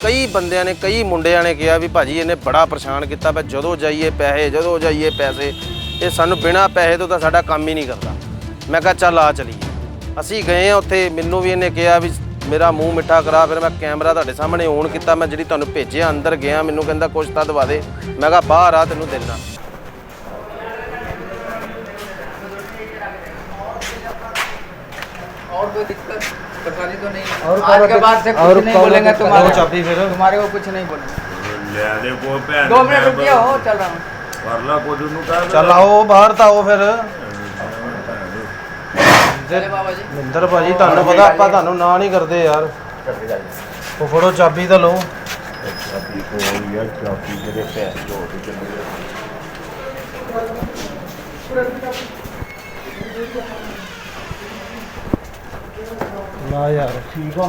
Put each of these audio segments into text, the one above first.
ਕਈ ਬੰਦਿਆਂ ਨੇ ਕਈ ਮੁੰਡਿਆਂ ਨੇ ਕਿਹਾ ਵੀ ਭਾਜੀ ਇਹਨੇ ਬੜਾ ਪਰੇਸ਼ਾਨ ਕੀਤਾ ਮੈਂ ਜਦੋਂ ਜਾਈਏ ਪੈਸੇ ਜਦੋਂ ਜਾਈਏ ਪੈਸੇ ਇਹ ਸਾਨੂੰ ਬਿਨਾਂ ਪੈਸੇ ਤੋਂ ਤਾਂ ਸਾਡਾ ਕੰਮ ਹੀ ਨਹੀਂ ਕਰਦਾ ਮੈਂ ਕਿਹਾ ਚੱਲ ਆ ਚਲੀਏ ਅਸੀਂ ਗਏ ਆ ਉੱਥੇ ਮੈਨੂੰ ਵੀ ਇਹਨੇ ਕਿਹਾ ਵੀ ਮੇਰਾ ਮੂੰਹ ਮਿੱਠਾ ਕਰਾ ਫਿਰ ਮੈਂ ਕੈਮਰਾ ਤੁਹਾਡੇ ਸਾਹਮਣੇ ਔਨ ਕੀਤਾ ਮੈਂ ਜਿਹੜੀ ਤੁਹਾਨੂੰ ਭੇਜਿਆ ਅੰਦਰ ਗਿਆ ਮੈਨੂੰ ਕਹਿੰਦਾ ਕੁਛ ਤਾਂ ਦਵਾ ਦੇ ਮੈਂ ਕਿਹਾ ਬਾਹਰ ਆ ਤੈਨੂੰ ਦੇਣਾ और कोई दिक्कत परेशानी तो नहीं है और आज के बाद से कुछ नहीं बोलेंगे तुम्हारे चाबी फिर तुम्हारे को कुछ नहीं बोलेंगे ਲੈ ਦੇ ਕੋ ਭੈਣ दो मिनट रुकिए हो चल रहा हूँ ਕਰ ਲਾ ਕੁਝ ਨੂੰ ਕਹਿ ਚੱਲ ਆਓ ਬਾਹਰ ਤਾਂ ਆਓ ਫਿਰ चले बाबा जी ਮਿੰਦਰ ਭਾਜੀ ਤੁਹਾਨੂੰ ਪਤਾ ਆਪਾਂ ਤੁਹਾਨੂੰ ਨਾ ਨਹੀਂ ਕਰਦੇ ਯਾਰ ਉਹ ਫੜੋ ਚਾਬੀ ਤਾਂ ਲਓ ਚਾਬੀ ਕੋਲ ਯਾਰ ਚਾਬੀ ਜਿਹੜੇ ਭੈਣ ਜੋ ਤੇ ਚੱਲੇ ਨਾ ਯਾਰ। ਠੀਕ ਆ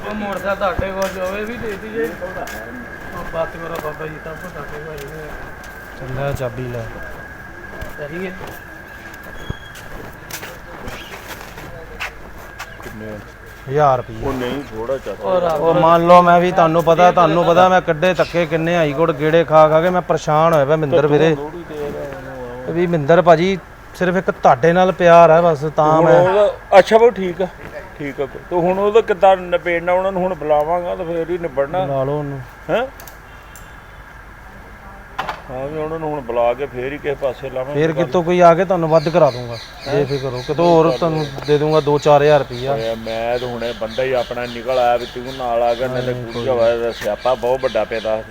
ਉਹ ਮੋਟਰਸਾਈਕਲ ਤੁਹਾਡੇ ਕੋਲ ਜਾਵੇ ਵੀ ਦੇ ਦਈਏ ਉਹ ਬਾਤ ਕਰੋ ਬਾਬਾ ਜੀ ਤਾਂ ਤੁਹਾਡੇ ਭਾਈ ਨੇ ਚੱਲਿਆ ਚਾਬੀ ਲੈ। ਸਹੀ ਹੈ। ਹਜ਼ਾਰ ਰੁਪਏ ਉਹ ਨਹੀਂ ਥੋੜਾ ਚਾਚਾ ਉਹ ਮੰਨ ਲਓ ਮੈਂ ਵੀ ਤੁਹਾਨੂੰ ਪਤਾ ਤੁਹਾਨੂੰ ਪਤਾ ਮੈਂ ਕੱਢੇ ਧੱਕੇ ਕਿੰਨੇ ਹਾਈਕੋਰਟ ਗੇੜੇ ਖਾ ਖਾ ਕੇ ਮੈਂ ਪਰੇਸ਼ਾਨ ਹੋਇਆ ਪਿਆ ਮਿੰਦਰ ਵੀਰੇ। ਵੀ ਮਿੰਦਰ ਭਾਜੀ ਸਿਰਫ ਇੱਕ ਤੁਹਾਡੇ ਨਾਲ ਪਿਆਰ ਹੈ ਬਸ ਤਾਂ ਮੈਂ ਅੱਛਾ ਬੋ ਠੀਕ ਆ। ਠੀਕ ਆ। ਤੂੰ ਹੁਣ ਉਹਦਾ ਕਿੱਦਾਂ ਨਿਬੇੜਨਾ? ਉਹਨਾਂ ਨੂੰ ਹੁਣ ਬੁਲਾਵਾਂਗਾ ਤਾਂ ਫੇਰ ਹੀ ਨਿਬੜਨਾ। ਲਾ ਲਓ ਉਹਨੂੰ। ਹੈ? ਹਾਂ ਵੀ ਉਹਨਾਂ ਨੂੰ ਹੁਣ ਬੁਲਾ ਕੇ ਫੇਰ ਹੀ ਕਿਸੇ ਪਾਸੇ ਲਾਵਾਂਗੇ। ਫੇਰ ਕਿਤੋਂ ਕੋਈ ਆ ਕੇ ਤੁਹਾਨੂੰ ਵੱਧ ਕਰਾ ਦੂੰਗਾ। ਬੇਫਿਕਰ ਹੋ ਕਿਤੋਂ ਹੋਰ ਤੁਹਾਨੂੰ ਦੇ ਦੂੰਗਾ 2-4000 ਰੁਪਈਆ। ਓਏ ਮੈਂ ਤਾਂ ਹੁਣੇ ਬੰਦਾ ਹੀ ਆਪਣਾ ਨਿਕਲ ਆਇਆ ਵੀ ਤੂੰ ਨਾਲ ਆ ਗਿਆ ਨਾਲੇ ਕੁੜੀ ਹੋਇਆ ਸਿਆਪਾ ਬਹੁਤ ਵੱਡਾ ਪੈਦਾ।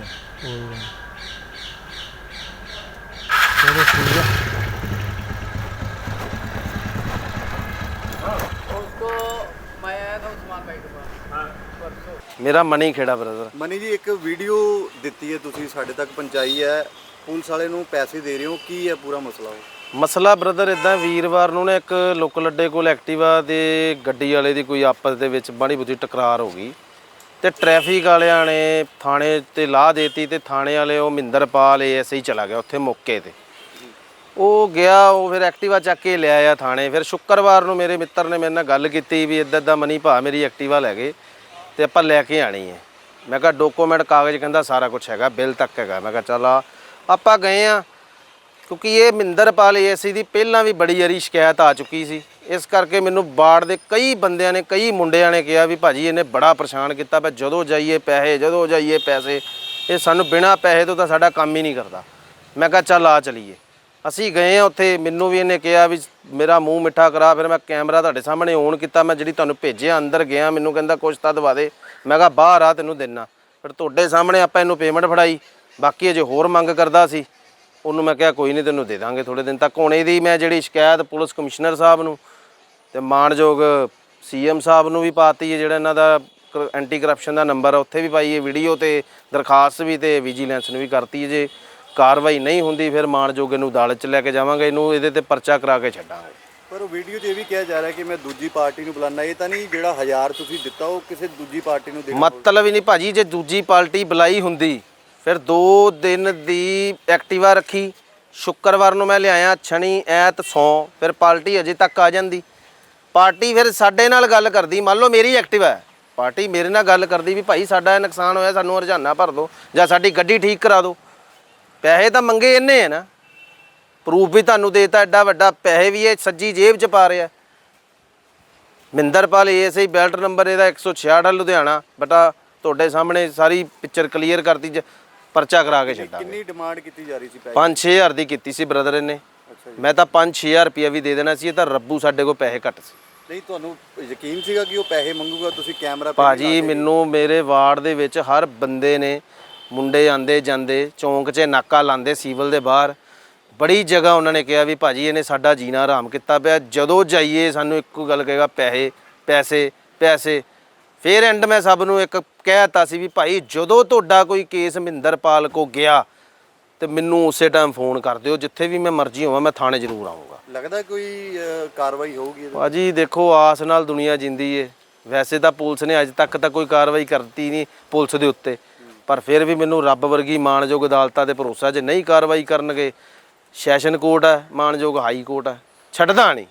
ਚਲੋ ਠੀਕ ਆ उसको मैं आया था उस्मान भाई के पास परसों ਮੇਰਾ ਮਨੀ ਖੇੜਾ ਬ੍ਰਦਰ ਮਨੀ ਜੀ ਇੱਕ ਵੀਡੀਓ ਦਿੱਤੀ ਹੈ ਤੁਸੀਂ ਸਾਡੇ ਤੱਕ ਪਹੁੰਚਾਈ ਹੈ ਪੁਲਿਸ ਵਾਲੇ ਨੂੰ ਪੈਸੇ ਦੇ ਰਹੇ ਹੋ ਕੀ ਹੈ ਪੂਰਾ ਮਸਲਾ ਉਹ ਮਸਲਾ ਬ੍ਰਦਰ ਇਦਾਂ ਵੀਰਵਾਰ ਨੂੰ ਨਾ ਇੱਕ ਲੋਕਲ ਅੱਡੇ ਕੋਲ ਐਕਟਿਵਾ ਦੇ ਗੱਡੀ ਵਾਲੇ ਦੀ ਕੋਈ ਆਪਸ ਦੇ ਵਿੱਚ ਬੜੀ ਬੁੱਧੀ ਟਕਰਾਰ ਹੋ ਗਈ ਤੇ ਟ੍ਰੈਫਿਕ ਵਾਲਿਆਂ ਨੇ ਥਾਣੇ ਤੇ ਲਾਹ ਦੇਤੀ ਤੇ ਥਾਣੇ ਵਾਲੇ ਉਹ ਮਹਿੰਦਰਪਾਲ ਐਸਏ ਹੀ ਚਲਾ ਗਿਆ ਉੱਥੇ ਮੌਕੇ ਤੇ ਉਹ ਗਿਆ, ਉਹ ਫਿਰ ਐਕਟਿਵਾ ਚੱਕ ਕੇ ਲੈ ਆਇਆ ਥਾਣੇ। ਫਿਰ ਸ਼ੁੱਕਰਵਾਰ ਨੂੰ ਮੇਰੇ ਮਿੱਤਰ ਨੇ ਮੇਰੇ ਨਾਲ ਗੱਲ ਕੀਤੀ ਵੀ ਇੱਦਾਂ ਦਾ ਮਨੀ ਭਾ ਮੇਰੀ ਐਕਟਿਵਾ ਲੈ ਗਏ ਤੇ ਆਪਾਂ ਲੈ ਕੇ ਆਣੀ ਹੈ। ਮੈਂ ਕਿਹਾ ਡਾਕੂਮੈਂਟ ਕਾਗਜ਼ ਕਹਿੰਦਾ ਸਾਰਾ ਕੁਝ ਹੈਗਾ, ਬਿੱਲ ਤੱਕ ਹੈਗਾ। ਮੈਂ ਕਿਹਾ ਚੱਲ ਆ, ਆਪਾਂ ਗਏ ਆ ਕਿਉਂਕਿ ਇਹ ਮਹਿੰਦਰਪਾਲ ਏਸੀ ਦੀ ਪਹਿਲਾਂ ਵੀ ਬੜੀ ਵਾਰੀ ਸ਼ਿਕਾਇਤ ਆ ਚੁੱਕੀ ਸੀ। ਇਸ ਕਰਕੇ ਮੈਨੂੰ ਬਾੜ ਦੇ ਕਈ ਬੰਦਿਆਂ ਨੇ, ਕਈ ਮੁੰਡਿਆਂ ਨੇ ਕਿਹਾ ਵੀ ਭਾਜੀ ਇਹਨੇ ਬੜਾ ਪਰੇਸ਼ਾਨ ਕੀਤਾ ਮੈਂ ਜਦੋਂ ਜਾਈਏ ਪੈਸੇ, ਜਦੋਂ ਜਾਈਏ ਪੈਸੇ, ਇਹ ਸਾਨੂੰ ਬਿਨਾਂ ਪੈਸੇ ਤੋਂ ਤਾਂ ਸਾਡਾ ਕੰਮ ਹੀ ਨਹੀਂ ਕਰਦਾ। ਮੈਂ ਕਿਹਾ ਚੱਲ ਆ ਚਲੀਏ। ਅਸੀਂ ਗਏ ਆ ਉੱਥੇ, ਮੈਨੂੰ ਵੀ ਇਹਨੇ ਕਿਹਾ ਵੀ ਮੇਰਾ ਮੂੰਹ ਮਿੱਠਾ ਕਰਾ, ਫਿਰ ਮੈਂ ਕੈਮਰਾ ਤੁਹਾਡੇ ਸਾਹਮਣੇ ਔਨ ਕੀਤਾ, ਮੈਂ ਜਿਹੜੀ ਤੁਹਾਨੂੰ ਭੇਜਿਆ ਅੰਦਰ ਗਿਆ, ਮੈਨੂੰ ਕਹਿੰਦਾ ਕੁਛ ਤਾਂ ਦਵਾ ਦੇ। ਮੈਂ ਕਿਹਾ, ਬਾਹਰ ਆ, ਤੈਨੂੰ ਦੇਣਾ ਫਿਰ ਤੁਹਾਡੇ ਸਾਹਮਣੇ ਆਪਾਂ ਇਹਨੂੰ ਪੇਮੈਂਟ ਫੜਾਈ। ਬਾਕੀ ਅਜੇ ਹੋਰ ਮੰਗ ਕਰਦਾ ਸੀ। ਉਹਨੂੰ ਮੈਂ ਕਿਹਾ, ਕੋਈ ਨਹੀਂ, ਤੈਨੂੰ ਦੇ ਦਾਂਗੇ ਥੋੜੇ ਦਿਨ ਤੱਕ। ਹੁਣ ਇਹਦੀ ਮੈਂ ਜਿਹੜੀ ਸ਼ਿਕਾਇਤ ਪੁਲਿਸ ਕਮਿਸ਼ਨਰ ਸਾਹਿਬ ਨੂੰ ਤੇ ਮਾਨਯੋਗ ਸੀਐਮ ਸਾਹਿਬ ਨੂੰ ਵੀ ਪਾਤੀ ਹੈ, ਜਿਹੜਾ ਇਹਨਾਂ ਦਾ ਐਂਟੀ ਕਰਪਸ਼ਨ ਦਾ ਨੰਬਰ ਆ, ਉੱਥੇ ਵੀ ਪਾਈ ਹੈ ਵੀਡੀਓ ਤੇ ਦਰਖਾਸਤ ਵੀ ਤੇ ਵਿਜੀਲੈਂਸ ਨੂੰ ਵੀ ਕਰਤੀ ਹੈ ਜੇ। ਕਾਰਵਾਈ ਨਹੀਂ ਹੁੰਦੀ ਫਿਰ ਮਾਨਯੋਗ ਇਹਨੂੰ ਅਦਾਲਤ 'ਚ ਲੈ ਕੇ ਜਾਵਾਂਗੇ ਇਹਨੂੰ ਇਹਦੇ ਤੇ ਪਰਚਾ ਕਰਾ ਕੇ ਛੱਡਾਂਗੇ। ਪਰ ਉਹ ਵੀਡੀਓ 'ਚ ਇਹ ਵੀ ਕਿਹਾ ਜਾ ਰਿਹਾ ਕਿ ਮੈਂ ਦੂਜੀ ਪਾਰਟੀ ਨੂੰ ਬੁਲਾਣਾ ਇਹ ਤਾਂ ਨਹੀਂ ਜਿਹੜਾ ਹਜ਼ਾਰ ਤੁਸੀਂ ਦਿੱਤਾ ਉਹ ਕਿਸੇ ਦੂਜੀ ਪਾਰਟੀ ਨੂੰ ਦੇਣਾ ਮਤਲਬ ਹੀ ਨਹੀਂ ਭਾਜੀ ਜੇ ਦੂਜੀ ਪਾਰਟੀ ਬੁਲਾਈ ਹੁੰਦੀ ਫਿਰ 2 ਦਿਨ ਦੀ ਐਕਟਿਵਾ ਰੱਖੀ ਸ਼ੁੱਕਰਵਾਰ ਨੂੰ ਮੈਂ ਲਿਆਇਆ ਸ਼ਨੀ ਐਤ ਸੌ ਫਿਰ ਪਾਰਟੀ ਅਜੇ ਤੱਕ ਆ ਜਾਂਦੀ। ਪਾਰਟੀ ਫਿਰ ਸਾਡੇ ਨਾਲ ਗੱਲ ਕਰਦੀ ਮੰਨ ਲਓ ਮੇਰੀ ਐਕਟਿਵਾ ਹੈ ਪਾਰਟੀ ਮੇਰੇ ਨਾਲ ਗੱਲ ਕਰਦੀ ਵੀ ਭਾਈ ਸਾਡਾ ਇਹ ਨੁਕਸਾਨ ਹੋਇਆ ਸਾਨੂੰ ਹਰਜਾਨਾ ਭਰ ਦਿਓ ਜਾਂ ਸਾਡੀ ਗੱਡੀ ਠੀਕ ਕਰਾ ਦਿਓ। ਪੈਸੇ ਤਾਂ ਮੰਗੇ ਇੰਨੇ ਹੈ ਨਾ। ਪ੍ਰੂਫ ਵੀ ਤੁਹਾਨੂੰ ਦੇਤਾ ਐਡਾ ਵੱਡਾ ਪੈਸੇ ਵੀ ਇਹ ਸੱਜੀ ਜੇਬ 'ਚ ਪਾ ਰਿਹਾ। ਮਿੰਦਰਪਾਲ ਏਐਸਆਈ ਬੈਲਟ ਨੰਬਰ ਇਹਦਾ 166 ਹੈ ਲੁਧਿਆਣਾ। ਬਟਾ ਤੁਹਾਡੇ ਸਾਹਮਣੇ ਸਾਰੀ ਪਿਕਚਰ ਕਲੀਅਰ ਕਰਤੀ ਜ- ਪਰਚਾ ਕਰਾ ਕੇ ਛੱਡਾਂਗੇ। ਕਿੰਨੀ ਡਿਮਾਂਡ ਕੀਤੀ ਜਾ ਰਹੀ ਸੀ ਪੈਸੇ? 5-6000 ਦੀ ਕੀਤੀ ਸੀ ਬ੍ਰਦਰ ਇਹਨੇ। ਮੈਂ ਤਾਂ 5-6000 ਰੁਪਇਆ ਵੀ ਦੇ ਦੇਣਾ ਸੀ ਇਹ ਤਾਂ ਰੱਬੂ ਸਾਡੇ ਕੋਲ ਪੈਸੇ ਘੱਟ ਸੀ। ਨਹੀਂ ਤੁਹਾਨੂੰ ਯਕੀਨ ਸੀਗਾ ਕਿ ਉਹ ਪੈਸੇ ਮੰਗੂਗਾ? ਤੁਸੀਂ ਕੈਮਰਾ ਭਾਜੀ ਮੈਨੂੰ ਮੇਰੇ ਵਾਰਡ ਦੇ ਵਿੱਚ ਹਰ ਬੰਦੇ ਨੇ ਮੁੰਡੇ ਆਂਦੇ ਜਾਂਦੇ ਚੌਂਕ 'ਚ ਨਾਕਾ ਲਾਉਂਦੇ ਸਿਵਲ ਦੇ ਬਾਹਰ। ਬੜੀ ਜਗ੍ਹਾ ਉਹਨਾਂ ਨੇ ਕਿਹਾ ਵੀ ਭਾਜੀ ਇਹਨੇ ਸਾਡਾ ਜੀਣਾ ਆਰਾਮ ਕੀਤਾ ਪਿਆ। ਜਦੋਂ ਜਾਈਏ ਸਾਨੂੰ ਇੱਕੋ ਗੱਲ ਕਹੇਗਾ ਪੈਸੇ ਪੈਸੇ ਪੈਸੇ। ਫਿਰ ਐਂਡ ਮੈਂ ਸਭ ਨੂੰ ਇੱਕ ਕਹਿਤਾ ਸੀ ਵੀ ਭਾਈ ਜਦੋਂ ਤੁਹਾਡਾ ਕੋਈ ਕੇਸ ਮਹਿੰਦਰਪਾਲ ਕੋ ਗਿਆ ਤੇ ਮੈਨੂੰ ਉਸੇ ਟਾਈਮ ਫੋਨ ਕਰ ਦਿਓ। ਜਿੱਥੇ ਵੀ ਮੈਂ ਮਰਜ਼ੀ ਹੋਵਾਂ ਮੈਂ ਥਾਣੇ ਜ਼ਰੂਰ ਆਊਂਗਾ। ਲੱਗਦਾ ਕੋਈ ਕਾਰਵਾਈ ਹੋਊਗੀ? ਭਾਜੀ ਦੇਖੋ ਆਸ ਨਾਲ ਦੁਨੀਆ ਜਿੰਦੀ ਏ। ਵੈਸੇ ਤਾਂ ਪੁਲਿਸ ਨੇ ਅੱਜ ਤੱਕ ਤਾਂ ਕੋਈ ਕਾਰਵਾਈ ਕਰਤੀ ਨਹੀਂ ਪੁਲਿਸ ਦੇ ਉੱਤੇ। ਪਰ ਫਿਰ ਵੀ ਮੈਨੂੰ ਰੱਬ ਵਰਗੀ ਮਾਣਯੋਗ ਅਦਾਲਤਾਂ ਤੇ ਭਰੋਸਾ ਜੇ ਨਹੀਂ ਕਾਰਵਾਈ ਕਰਨਗੇ, ਸੈਸ਼ਨ ਕੋਰਟ ਹੈ ਮਾਣਯੋਗ ਹਾਈ ਕੋਰਟ ਹੈ, ਛੱਡਦਾ ਨਹੀਂ।